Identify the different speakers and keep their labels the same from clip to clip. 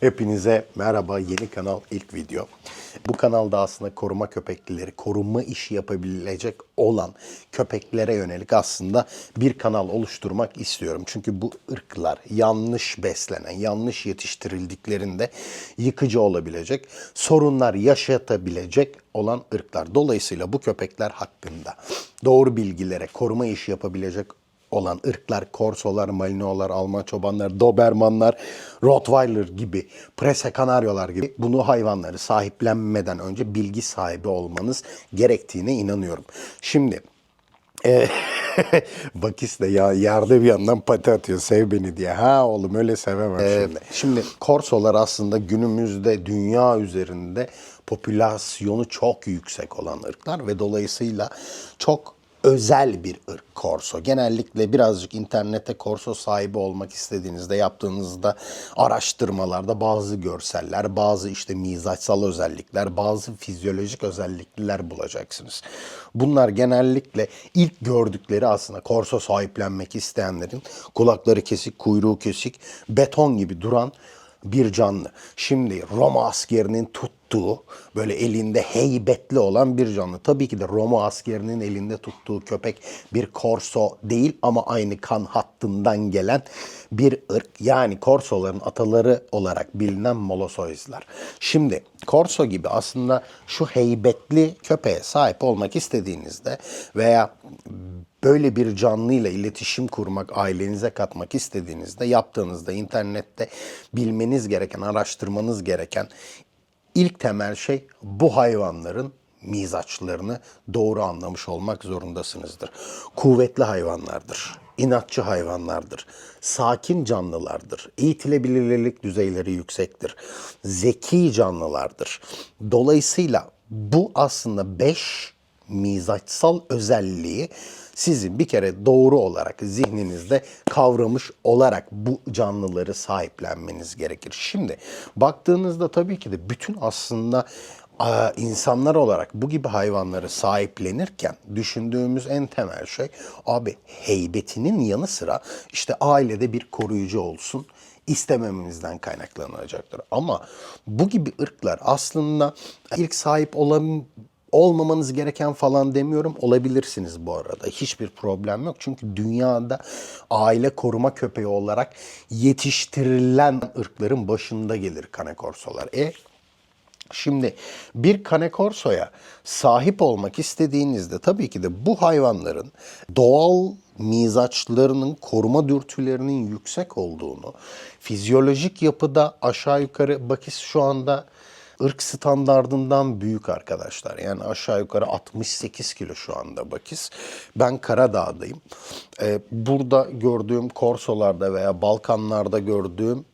Speaker 1: Hepinize merhaba yeni kanal ilk video. Bu kanalda aslında koruma köpekleri, koruma işi yapabilecek olan köpeklere yönelik aslında bir kanal oluşturmak istiyorum. Çünkü bu ırklar yanlış beslenen, yanlış yetiştirildiklerinde yıkıcı olabilecek, sorunlar yaşatabilecek olan ırklar. Dolayısıyla bu köpekler hakkında doğru bilgilere, koruma işi yapabilecek olan ırklar, korsolar, malinolar, alman çobanlar, dobermanlar, rottweiler gibi, prese kanaryolar gibi bunu hayvanları sahiplenmeden önce bilgi sahibi olmanız gerektiğine inanıyorum. Şimdi e, Bakis de ya yerde bir yandan pati atıyor sev beni diye. Ha oğlum öyle sevemem şimdi. Şimdi korsolar aslında günümüzde dünya üzerinde popülasyonu çok yüksek olan ırklar ve dolayısıyla çok özel bir ırk korso. Genellikle birazcık internete korso sahibi olmak istediğinizde yaptığınızda araştırmalarda bazı görseller, bazı işte mizaçsal özellikler, bazı fizyolojik özellikler bulacaksınız. Bunlar genellikle ilk gördükleri aslında korso sahiplenmek isteyenlerin kulakları kesik, kuyruğu kesik, beton gibi duran bir canlı. Şimdi Roma askerinin tuttuğu böyle elinde heybetli olan bir canlı. Tabii ki de Roma askerinin elinde tuttuğu köpek bir korso değil ama aynı kan hattından gelen bir ırk. Yani korsoların ataları olarak bilinen Molossois'ler. Şimdi korso gibi aslında şu heybetli köpeğe sahip olmak istediğinizde veya böyle bir canlıyla iletişim kurmak, ailenize katmak istediğinizde yaptığınızda internette bilmeniz gereken, araştırmanız gereken ilk temel şey bu hayvanların mizaçlarını doğru anlamış olmak zorundasınızdır. Kuvvetli hayvanlardır, inatçı hayvanlardır, sakin canlılardır, eğitilebilirlik düzeyleri yüksektir, zeki canlılardır. Dolayısıyla bu aslında 5 mizaçsal özelliği sizin bir kere doğru olarak zihninizde kavramış olarak bu canlıları sahiplenmeniz gerekir. Şimdi baktığınızda tabii ki de bütün aslında insanlar olarak bu gibi hayvanları sahiplenirken düşündüğümüz en temel şey abi heybetinin yanı sıra işte ailede bir koruyucu olsun istemememizden kaynaklanacaktır. Ama bu gibi ırklar aslında ilk sahip olan olmamanız gereken falan demiyorum. Olabilirsiniz bu arada. Hiçbir problem yok. Çünkü dünyada aile koruma köpeği olarak yetiştirilen ırkların başında gelir kanekorsolar. E Şimdi bir kanekorsoya sahip olmak istediğinizde tabii ki de bu hayvanların doğal mizaçlarının, koruma dürtülerinin yüksek olduğunu, fizyolojik yapıda aşağı yukarı bakis şu anda ırk standardından büyük arkadaşlar. Yani aşağı yukarı 68 kilo şu anda bakis. Ben Karadağ'dayım. Ee, burada gördüğüm korsolarda veya Balkanlarda gördüğüm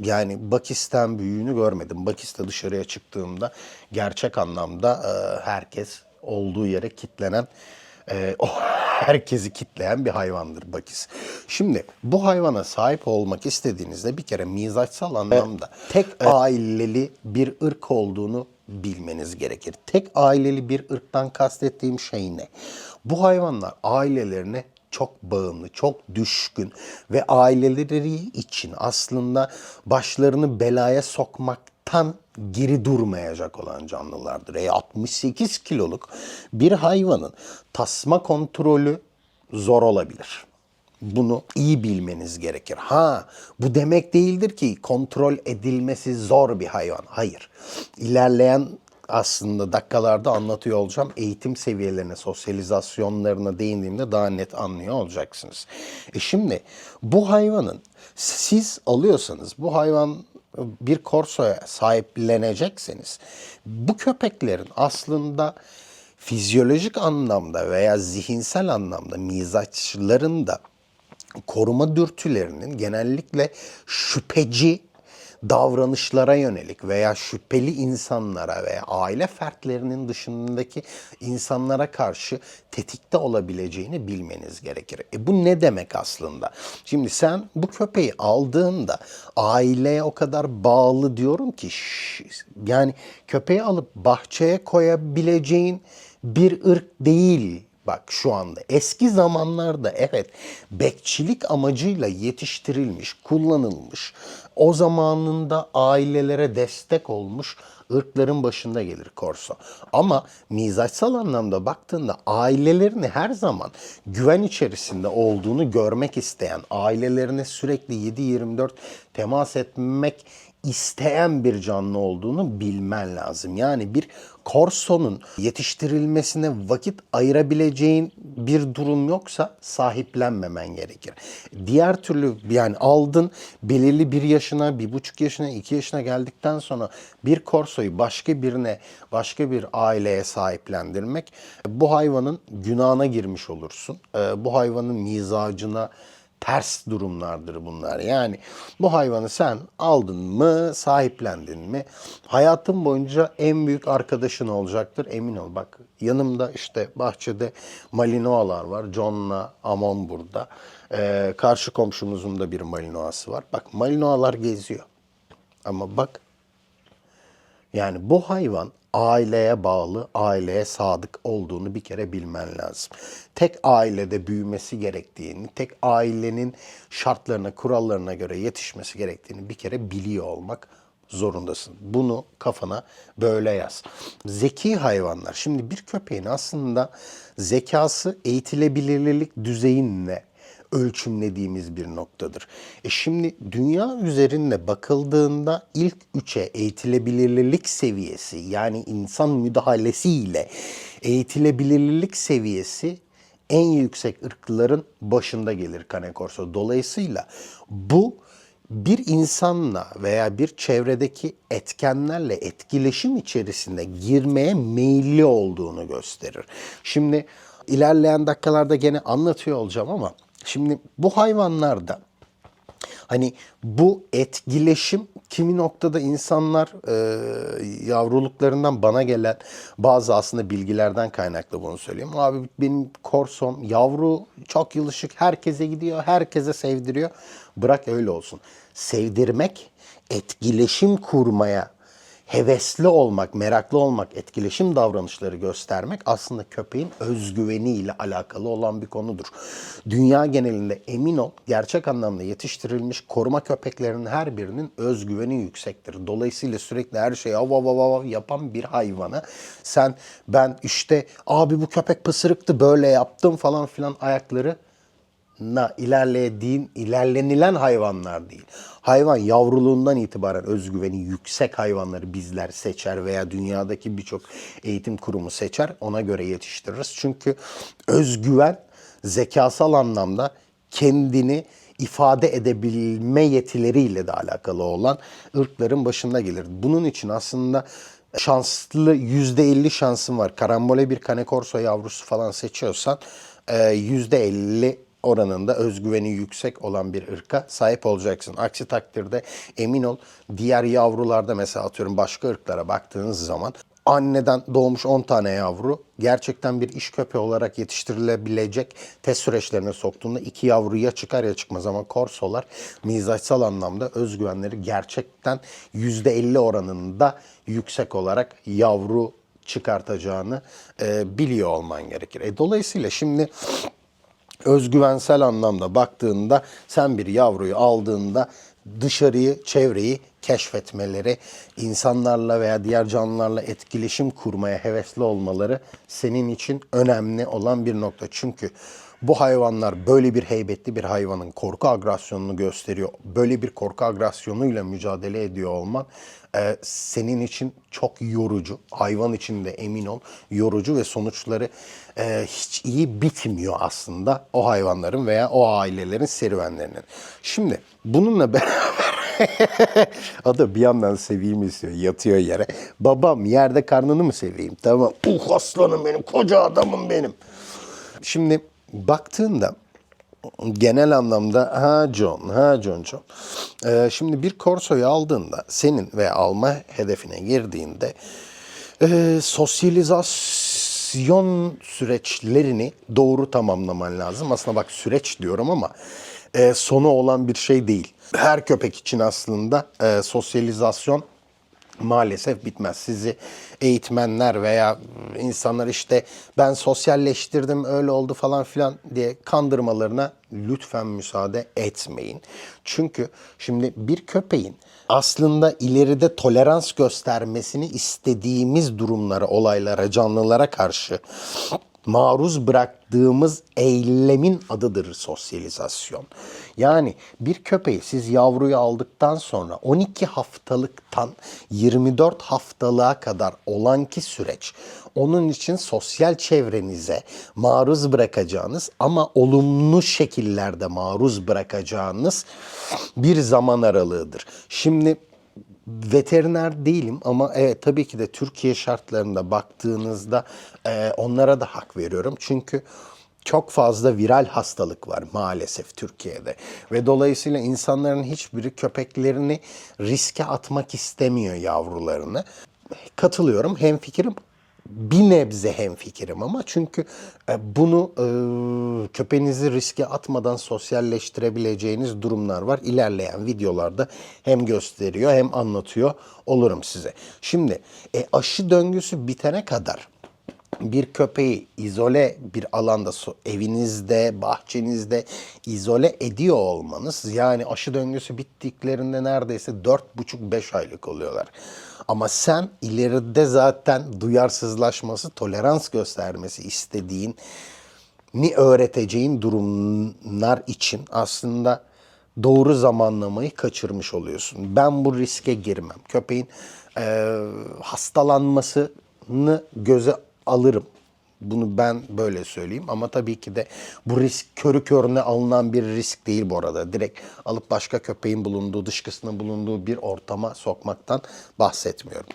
Speaker 1: yani Bakis'ten büyüğünü görmedim. Bakis'te dışarıya çıktığımda gerçek anlamda e, herkes olduğu yere kitlenen e, o herkesi kitleyen bir hayvandır bakis. Şimdi bu hayvana sahip olmak istediğinizde bir kere mizaçsal anlamda tek aileli bir ırk olduğunu bilmeniz gerekir. Tek aileli bir ırktan kastettiğim şey ne? Bu hayvanlar ailelerine çok bağımlı, çok düşkün ve aileleri için aslında başlarını belaya sokmaktan geri durmayacak olan canlılardır. E 68 kiloluk bir hayvanın tasma kontrolü zor olabilir. Bunu iyi bilmeniz gerekir. Ha, bu demek değildir ki kontrol edilmesi zor bir hayvan. Hayır. İlerleyen aslında dakikalarda anlatıyor olacağım. Eğitim seviyelerine, sosyalizasyonlarına değindiğimde daha net anlıyor olacaksınız. E şimdi bu hayvanın siz alıyorsanız bu hayvan bir korsoya sahiplenecekseniz bu köpeklerin aslında fizyolojik anlamda veya zihinsel anlamda mizaçlarında koruma dürtülerinin genellikle şüpheci davranışlara yönelik veya şüpheli insanlara veya aile fertlerinin dışındaki insanlara karşı tetikte olabileceğini bilmeniz gerekir. E bu ne demek aslında? Şimdi sen bu köpeği aldığında aileye o kadar bağlı diyorum ki yani köpeği alıp bahçeye koyabileceğin bir ırk değil Bak şu anda eski zamanlarda evet bekçilik amacıyla yetiştirilmiş, kullanılmış o zamanında ailelere destek olmuş ırkların başında gelir korso. Ama mizaçsal anlamda baktığında ailelerini her zaman güven içerisinde olduğunu görmek isteyen, ailelerine sürekli 7-24 temas etmek isteyen bir canlı olduğunu bilmen lazım. Yani bir korsonun yetiştirilmesine vakit ayırabileceğin bir durum yoksa sahiplenmemen gerekir. Diğer türlü yani aldın belirli bir yaşına, bir buçuk yaşına, iki yaşına geldikten sonra bir korsoyu başka birine, başka bir aileye sahiplendirmek bu hayvanın günahına girmiş olursun. Ee, Bu hayvanın mizacına, ters durumlardır bunlar. Yani bu hayvanı sen aldın mı, sahiplendin mi? Hayatın boyunca en büyük arkadaşın olacaktır. Emin ol bak yanımda işte bahçede Malinois'lar var. John'la Amon burada. Ee, karşı komşumuzun da bir Malinois'ı var. Bak Malinois'lar geziyor. Ama bak yani bu hayvan aileye bağlı, aileye sadık olduğunu bir kere bilmen lazım. Tek ailede büyümesi gerektiğini, tek ailenin şartlarına, kurallarına göre yetişmesi gerektiğini bir kere biliyor olmak zorundasın. Bunu kafana böyle yaz. Zeki hayvanlar. Şimdi bir köpeğin aslında zekası eğitilebilirlik düzeyinle ölçümlediğimiz bir noktadır. E şimdi dünya üzerinde bakıldığında ilk üçe eğitilebilirlik seviyesi yani insan müdahalesiyle eğitilebilirlik seviyesi en yüksek ırkların başında gelir Cane Corso. Dolayısıyla bu bir insanla veya bir çevredeki etkenlerle etkileşim içerisinde girmeye meyilli olduğunu gösterir. Şimdi ilerleyen dakikalarda gene anlatıyor olacağım ama şimdi bu hayvanlarda Hani bu etkileşim kimi noktada insanlar e, yavruluklarından bana gelen bazı aslında bilgilerden kaynaklı bunu söyleyeyim. Abi benim korsom yavru çok yılışık herkese gidiyor, herkese sevdiriyor. Bırak öyle olsun. Sevdirmek, etkileşim kurmaya hevesli olmak, meraklı olmak, etkileşim davranışları göstermek aslında köpeğin özgüveniyle alakalı olan bir konudur. Dünya genelinde emin ol gerçek anlamda yetiştirilmiş koruma köpeklerinin her birinin özgüveni yüksektir. Dolayısıyla sürekli her şeyi av av av av yapan bir hayvana sen ben işte abi bu köpek pısırıktı böyle yaptım falan filan ayakları na ilerlediğin, ilerlenilen hayvanlar değil. Hayvan yavruluğundan itibaren özgüveni yüksek hayvanları bizler seçer veya dünyadaki birçok eğitim kurumu seçer. Ona göre yetiştiririz. Çünkü özgüven zekasal anlamda kendini ifade edebilme yetileriyle de alakalı olan ırkların başında gelir. Bunun için aslında şanslı %50 şansın var. Karambole bir Cane Corso yavrusu falan seçiyorsan e, %50 oranında özgüveni yüksek olan bir ırka sahip olacaksın. Aksi takdirde emin ol diğer yavrularda mesela atıyorum başka ırklara baktığınız zaman anneden doğmuş 10 tane yavru gerçekten bir iş köpeği olarak yetiştirilebilecek test süreçlerine soktuğunda iki yavru ya çıkar ya çıkmaz ama korsolar mizaçsal anlamda özgüvenleri gerçekten %50 oranında yüksek olarak yavru çıkartacağını e, biliyor olman gerekir. E, dolayısıyla şimdi özgüvensel anlamda baktığında sen bir yavruyu aldığında dışarıyı, çevreyi keşfetmeleri, insanlarla veya diğer canlılarla etkileşim kurmaya hevesli olmaları senin için önemli olan bir nokta. Çünkü bu hayvanlar böyle bir heybetli bir hayvanın korku agresyonunu gösteriyor. Böyle bir korku agresyonuyla mücadele ediyor olman e, senin için çok yorucu. Hayvan için de emin ol yorucu ve sonuçları e, hiç iyi bitmiyor aslında o hayvanların veya o ailelerin serüvenlerinin. Şimdi bununla beraber o da bir yandan seveyim istiyor. Yatıyor yere. Babam yerde karnını mı seveyim? Tamam. Uh aslanım benim. Koca adamım benim. Şimdi baktığında genel anlamda ha John, ha John John. Ee, şimdi bir korsoyu aldığında senin ve alma hedefine girdiğinde e, sosyalizasyon süreçlerini doğru tamamlaman lazım. Aslında bak süreç diyorum ama e, sonu olan bir şey değil. Her köpek için aslında e, sosyalizasyon maalesef bitmez. Sizi eğitmenler veya insanlar işte ben sosyalleştirdim öyle oldu falan filan diye kandırmalarına lütfen müsaade etmeyin. Çünkü şimdi bir köpeğin aslında ileride tolerans göstermesini istediğimiz durumlara, olaylara, canlılara karşı maruz bıraktığımız eylemin adıdır sosyalizasyon. Yani bir köpeği siz yavruyu aldıktan sonra 12 haftalıktan 24 haftalığa kadar olan ki süreç onun için sosyal çevrenize maruz bırakacağınız ama olumlu şekillerde maruz bırakacağınız bir zaman aralığıdır. Şimdi veteriner değilim ama evet tabii ki de Türkiye şartlarında baktığınızda e, onlara da hak veriyorum. Çünkü çok fazla viral hastalık var maalesef Türkiye'de ve dolayısıyla insanların hiçbiri köpeklerini riske atmak istemiyor yavrularını. Katılıyorum, hemfikirim bir nebze hemfikirim ama çünkü e, bunu e, köpeğinizi riske atmadan sosyalleştirebileceğiniz durumlar var. İlerleyen videolarda hem gösteriyor hem anlatıyor olurum size. Şimdi e, aşı döngüsü bitene kadar bir köpeği izole bir alanda evinizde, bahçenizde izole ediyor olmanız yani aşı döngüsü bittiklerinde neredeyse 4,5-5 aylık oluyorlar. Ama sen ileride zaten duyarsızlaşması, tolerans göstermesi istediğin ni öğreteceğin durumlar için aslında doğru zamanlamayı kaçırmış oluyorsun. Ben bu riske girmem. Köpeğin e, hastalanmasını göze alırım. Bunu ben böyle söyleyeyim ama tabii ki de bu risk körü körüne alınan bir risk değil bu arada. Direkt alıp başka köpeğin bulunduğu, dışkısının bulunduğu bir ortama sokmaktan bahsetmiyorum.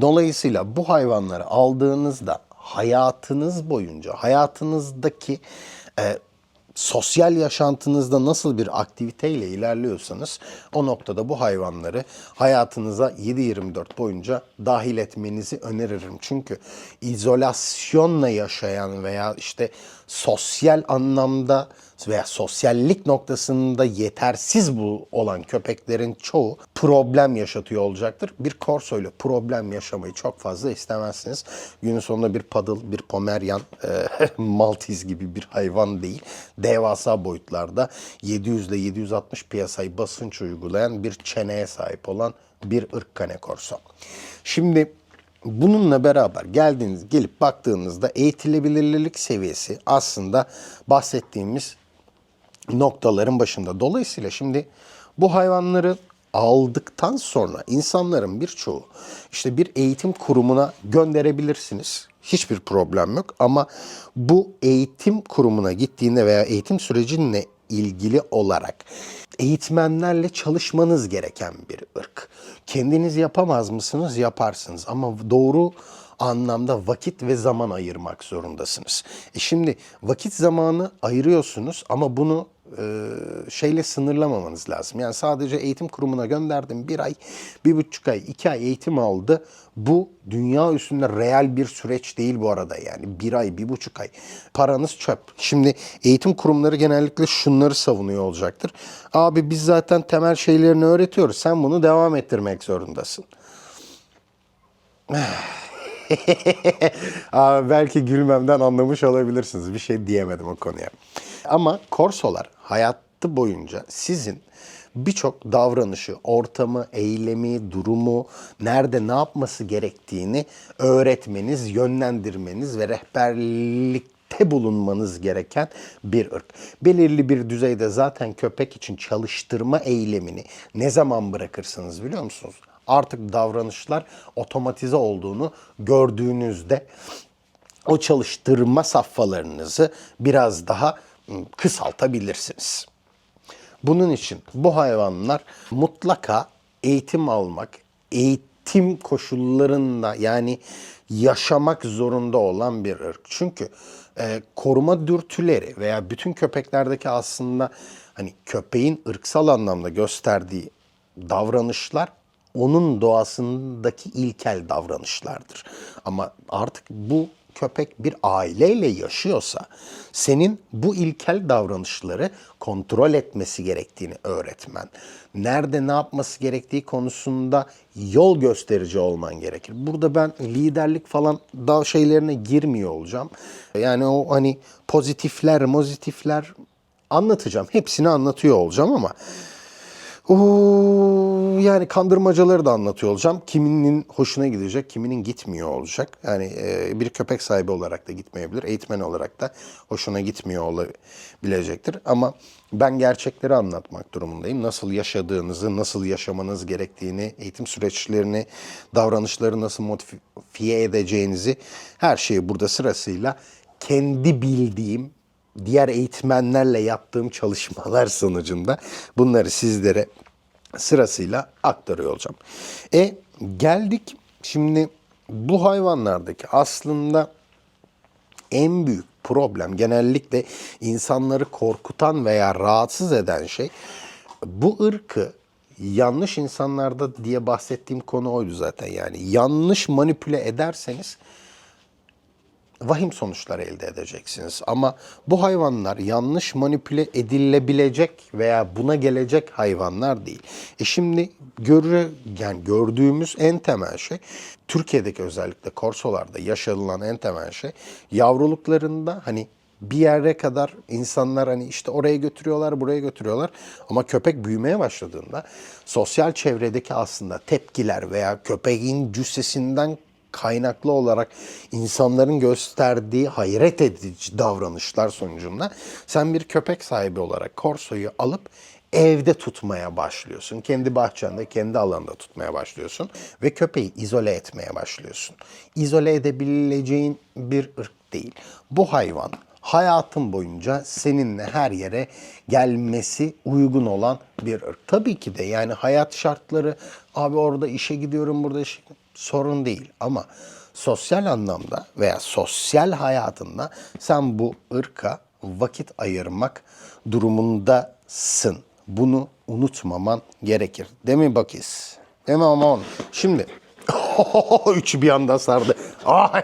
Speaker 1: Dolayısıyla bu hayvanları aldığınızda hayatınız boyunca hayatınızdaki e, sosyal yaşantınızda nasıl bir aktiviteyle ilerliyorsanız o noktada bu hayvanları hayatınıza 7-24 boyunca dahil etmenizi öneririm. Çünkü izolasyonla yaşayan veya işte sosyal anlamda veya sosyallik noktasında yetersiz bu olan köpeklerin çoğu problem yaşatıyor olacaktır. Bir korso ile problem yaşamayı çok fazla istemezsiniz. Günün sonunda bir paddle, bir pomeryan, e, maltiz gibi bir hayvan değil. Devasa boyutlarda 700 ile 760 piyasayı basınç uygulayan bir çeneye sahip olan bir ırk kane korso. Şimdi Bununla beraber geldiğiniz, gelip baktığınızda eğitilebilirlik seviyesi aslında bahsettiğimiz noktaların başında. Dolayısıyla şimdi bu hayvanları aldıktan sonra insanların birçoğu işte bir eğitim kurumuna gönderebilirsiniz. Hiçbir problem yok ama bu eğitim kurumuna gittiğinde veya eğitim sürecinle ilgili olarak eğitmenlerle çalışmanız gereken bir ırk. Kendiniz yapamaz mısınız? Yaparsınız ama doğru anlamda vakit ve zaman ayırmak zorundasınız. E şimdi vakit zamanı ayırıyorsunuz ama bunu şeyle sınırlamamanız lazım. Yani sadece eğitim kurumuna gönderdim bir ay, bir buçuk ay, iki ay eğitim aldı. Bu dünya üstünde reel bir süreç değil bu arada yani bir ay, bir buçuk ay. Paranız çöp. Şimdi eğitim kurumları genellikle şunları savunuyor olacaktır. Abi biz zaten temel şeylerini öğretiyoruz. Sen bunu devam ettirmek zorundasın. Aa, belki gülmemden anlamış olabilirsiniz. Bir şey diyemedim o konuya. Ama korsolar hayatı boyunca sizin birçok davranışı, ortamı, eylemi, durumu, nerede ne yapması gerektiğini öğretmeniz, yönlendirmeniz ve rehberlikte bulunmanız gereken bir ırk. Belirli bir düzeyde zaten köpek için çalıştırma eylemini ne zaman bırakırsınız biliyor musunuz? Artık davranışlar otomatize olduğunu gördüğünüzde o çalıştırma safhalarınızı biraz daha kısaltabilirsiniz. Bunun için bu hayvanlar mutlaka eğitim almak, eğitim koşullarında yani yaşamak zorunda olan bir ırk. Çünkü e, koruma dürtüleri veya bütün köpeklerdeki aslında hani köpeğin ırksal anlamda gösterdiği davranışlar onun doğasındaki ilkel davranışlardır. Ama artık bu köpek bir aileyle yaşıyorsa senin bu ilkel davranışları kontrol etmesi gerektiğini öğretmen. Nerede ne yapması gerektiği konusunda yol gösterici olman gerekir. Burada ben liderlik falan da şeylerine girmiyor olacağım. Yani o hani pozitifler, mozitifler anlatacağım. Hepsini anlatıyor olacağım ama Oo, yani kandırmacaları da anlatıyor olacağım. Kiminin hoşuna gidecek, kiminin gitmiyor olacak. Yani e, bir köpek sahibi olarak da gitmeyebilir, eğitmen olarak da hoşuna gitmiyor olabilecektir. Ama ben gerçekleri anlatmak durumundayım. Nasıl yaşadığınızı, nasıl yaşamanız gerektiğini, eğitim süreçlerini, davranışları nasıl modifiye edeceğinizi her şeyi burada sırasıyla kendi bildiğim diğer eğitmenlerle yaptığım çalışmalar sonucunda bunları sizlere sırasıyla aktarıyor olacağım. E geldik şimdi bu hayvanlardaki aslında en büyük problem genellikle insanları korkutan veya rahatsız eden şey bu ırkı yanlış insanlarda diye bahsettiğim konu oydu zaten yani yanlış manipüle ederseniz vahim sonuçlar elde edeceksiniz. Ama bu hayvanlar yanlış manipüle edilebilecek veya buna gelecek hayvanlar değil. E şimdi görü yani gördüğümüz en temel şey Türkiye'deki özellikle korsolarda yaşanılan en temel şey yavruluklarında hani bir yere kadar insanlar hani işte oraya götürüyorlar, buraya götürüyorlar. Ama köpek büyümeye başladığında sosyal çevredeki aslında tepkiler veya köpeğin cüssesinden kaynaklı olarak insanların gösterdiği hayret edici davranışlar sonucunda sen bir köpek sahibi olarak korsoyu alıp evde tutmaya başlıyorsun. Kendi bahçende, kendi alanda tutmaya başlıyorsun ve köpeği izole etmeye başlıyorsun. İzole edebileceğin bir ırk değil. Bu hayvan hayatın boyunca seninle her yere gelmesi uygun olan bir ırk. Tabii ki de yani hayat şartları abi orada işe gidiyorum burada işe sorun değil ama sosyal anlamda veya sosyal hayatında sen bu ırka vakit ayırmak durumundasın. Bunu unutmaman gerekir. Değil mi Bakis? Değil mi aman? Şimdi üçü bir anda sardı. Ah.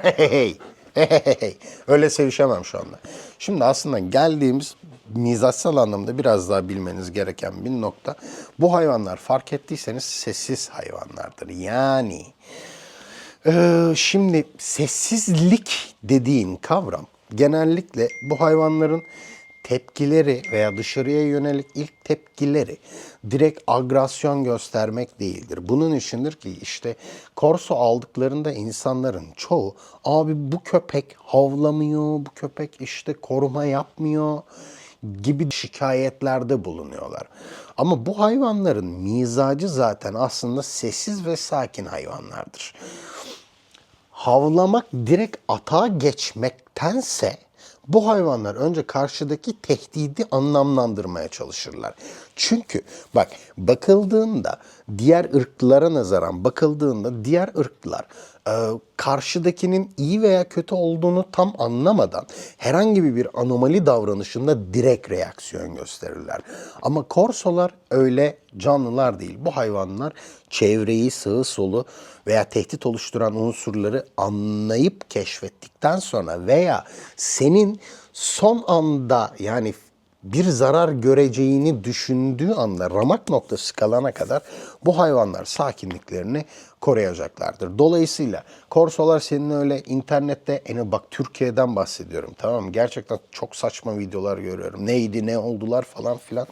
Speaker 1: Öyle sevişemem şu anda. Şimdi aslında geldiğimiz mizaçsal anlamda biraz daha bilmeniz gereken bir nokta. Bu hayvanlar fark ettiyseniz sessiz hayvanlardır. Yani ee, şimdi sessizlik dediğin kavram genellikle bu hayvanların tepkileri veya dışarıya yönelik ilk tepkileri direkt agresyon göstermek değildir. Bunun içindir ki işte korso aldıklarında insanların çoğu abi bu köpek havlamıyor, bu köpek işte koruma yapmıyor gibi şikayetlerde bulunuyorlar. Ama bu hayvanların mizacı zaten aslında sessiz ve sakin hayvanlardır havlamak direkt atağa geçmektense bu hayvanlar önce karşıdaki tehdidi anlamlandırmaya çalışırlar. Çünkü bak bakıldığında diğer ırklara nazaran bakıldığında diğer ırklar e, karşıdakinin iyi veya kötü olduğunu tam anlamadan herhangi bir anomali davranışında direkt reaksiyon gösterirler. Ama korsolar öyle canlılar değil. Bu hayvanlar çevreyi, sağı solu veya tehdit oluşturan unsurları anlayıp keşfettikten sonra veya senin son anda yani bir zarar göreceğini düşündüğü anda ramak noktası kalana kadar bu hayvanlar sakinliklerini koruyacaklardır. Dolayısıyla korsolar senin öyle internette, en bak Türkiye'den bahsediyorum tamam mı? Gerçekten çok saçma videolar görüyorum. Neydi, ne oldular falan filan.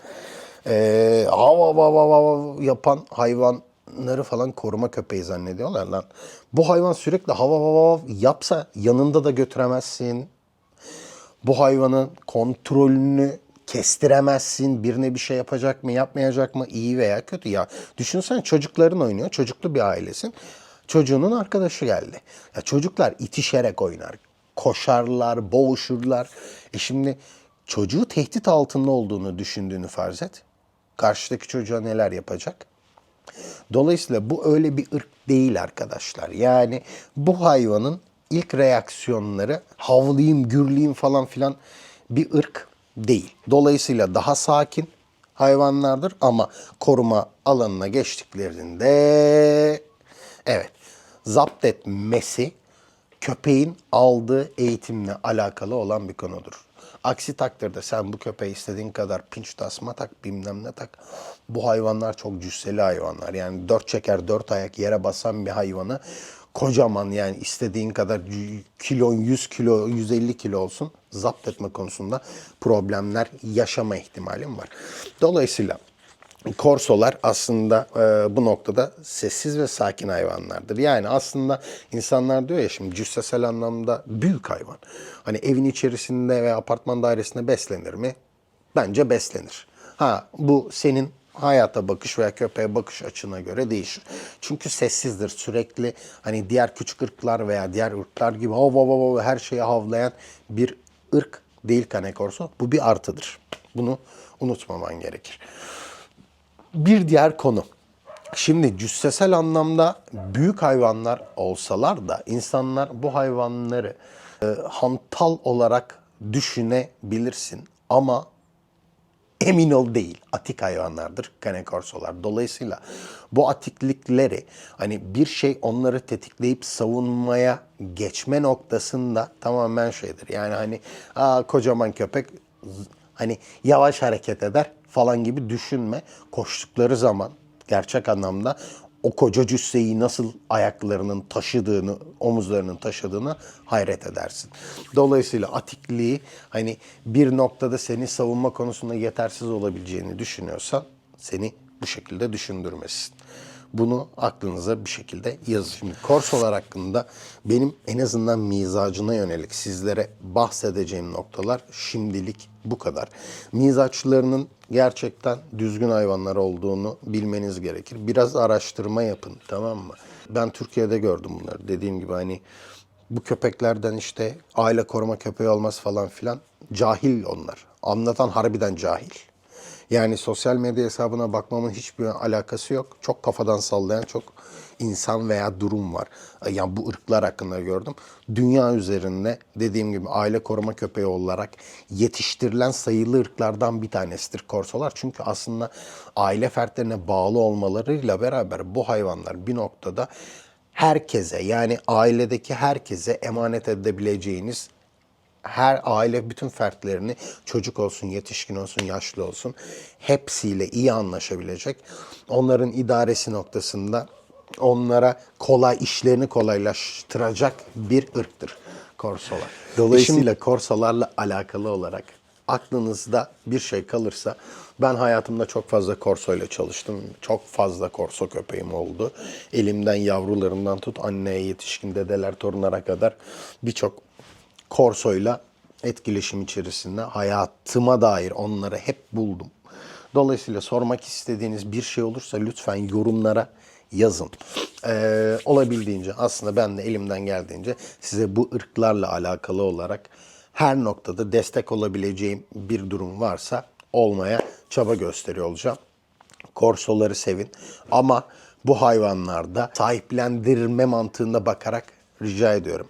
Speaker 1: Ee, hava hava hava yapan hayvanları falan koruma köpeği zannediyorlar lan. Bu hayvan sürekli hava hava yapsa yanında da götüremezsin. Bu hayvanın kontrolünü kestiremezsin. Birine bir şey yapacak mı, yapmayacak mı, iyi veya kötü. Ya düşünsene çocukların oynuyor, çocuklu bir ailesin. Çocuğunun arkadaşı geldi. Ya çocuklar itişerek oynar. Koşarlar, boğuşurlar. E şimdi çocuğu tehdit altında olduğunu düşündüğünü farz et. Karşıdaki çocuğa neler yapacak? Dolayısıyla bu öyle bir ırk değil arkadaşlar. Yani bu hayvanın ilk reaksiyonları havlayayım, gürleyeyim falan filan bir ırk değil. Dolayısıyla daha sakin hayvanlardır ama koruma alanına geçtiklerinde evet zapt etmesi köpeğin aldığı eğitimle alakalı olan bir konudur. Aksi takdirde sen bu köpeğe istediğin kadar pinç tasma tak bilmem ne tak. Bu hayvanlar çok cüsseli hayvanlar. Yani dört çeker dört ayak yere basan bir hayvanı kocaman yani istediğin kadar kilon 100 kilo 150 kilo olsun zapt etme konusunda problemler yaşama ihtimalim var. Dolayısıyla Korsolar aslında e, bu noktada sessiz ve sakin hayvanlardır. Yani aslında insanlar diyor ya şimdi cüssesel anlamda büyük hayvan. Hani evin içerisinde veya apartman dairesinde beslenir mi? Bence beslenir. Ha bu senin hayata bakış veya köpeğe bakış açına göre değişir. Çünkü sessizdir. Sürekli hani diğer küçük ırklar veya diğer ırklar gibi hav hav hav her şeye havlayan bir ırk değil Cane Corso. Bu bir artıdır. Bunu unutmaman gerekir. Bir diğer konu. Şimdi cüssesel anlamda büyük hayvanlar olsalar da insanlar bu hayvanları e, hantal olarak düşünebilirsin ama emin ol değil. Atik hayvanlardır Cane Corso'lar. Dolayısıyla bu atiklikleri hani bir şey onları tetikleyip savunmaya geçme noktasında tamamen şeydir. Yani hani Aa, kocaman köpek hani yavaş hareket eder falan gibi düşünme. Koştukları zaman gerçek anlamda o koca cüsseyi nasıl ayaklarının taşıdığını, omuzlarının taşıdığını hayret edersin. Dolayısıyla atikliği hani bir noktada seni savunma konusunda yetersiz olabileceğini düşünüyorsan seni bu şekilde düşündürmesin. Bunu aklınıza bir şekilde yazın. Şimdi korsolar hakkında benim en azından mizacına yönelik sizlere bahsedeceğim noktalar şimdilik bu kadar. Mizaçlarının gerçekten düzgün hayvanlar olduğunu bilmeniz gerekir. Biraz araştırma yapın tamam mı? Ben Türkiye'de gördüm bunları. Dediğim gibi hani bu köpeklerden işte aile koruma köpeği olmaz falan filan. Cahil onlar. Anlatan harbiden cahil. Yani sosyal medya hesabına bakmamın hiçbir alakası yok. Çok kafadan sallayan çok insan veya durum var. Yani bu ırklar hakkında gördüm. Dünya üzerinde dediğim gibi aile koruma köpeği olarak yetiştirilen sayılı ırklardan bir tanesidir korsolar. Çünkü aslında aile fertlerine bağlı olmalarıyla beraber bu hayvanlar bir noktada herkese yani ailedeki herkese emanet edebileceğiniz her aile bütün fertlerini çocuk olsun, yetişkin olsun, yaşlı olsun hepsiyle iyi anlaşabilecek. Onların idaresi noktasında onlara kolay işlerini kolaylaştıracak bir ırktır korsolar. Dolayısıyla korsolarla alakalı olarak aklınızda bir şey kalırsa ben hayatımda çok fazla korso ile çalıştım. Çok fazla korso köpeğim oldu. Elimden yavrularından tut anneye yetişkin dedeler torunlara kadar birçok Korso'yla etkileşim içerisinde hayatıma dair onları hep buldum. Dolayısıyla sormak istediğiniz bir şey olursa lütfen yorumlara yazın. Ee, olabildiğince aslında ben de elimden geldiğince size bu ırklarla alakalı olarak her noktada destek olabileceğim bir durum varsa olmaya çaba gösteriyor olacağım. Korsoları sevin ama bu hayvanlarda sahiplendirme mantığında bakarak rica ediyorum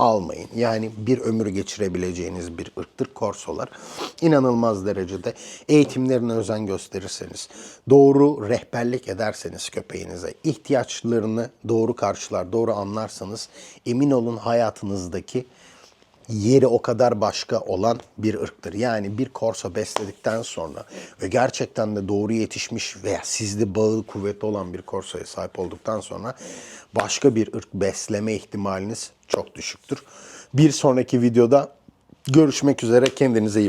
Speaker 1: almayın. Yani bir ömür geçirebileceğiniz bir ırktır korsolar. İnanılmaz derecede eğitimlerine özen gösterirseniz, doğru rehberlik ederseniz köpeğinize, ihtiyaçlarını doğru karşılar, doğru anlarsanız emin olun hayatınızdaki yeri o kadar başka olan bir ırktır. Yani bir korso besledikten sonra ve gerçekten de doğru yetişmiş veya sizde bağı kuvvetli olan bir korsoya sahip olduktan sonra başka bir ırk besleme ihtimaliniz çok düşüktür. Bir sonraki videoda görüşmek üzere. Kendinize iyi bakın.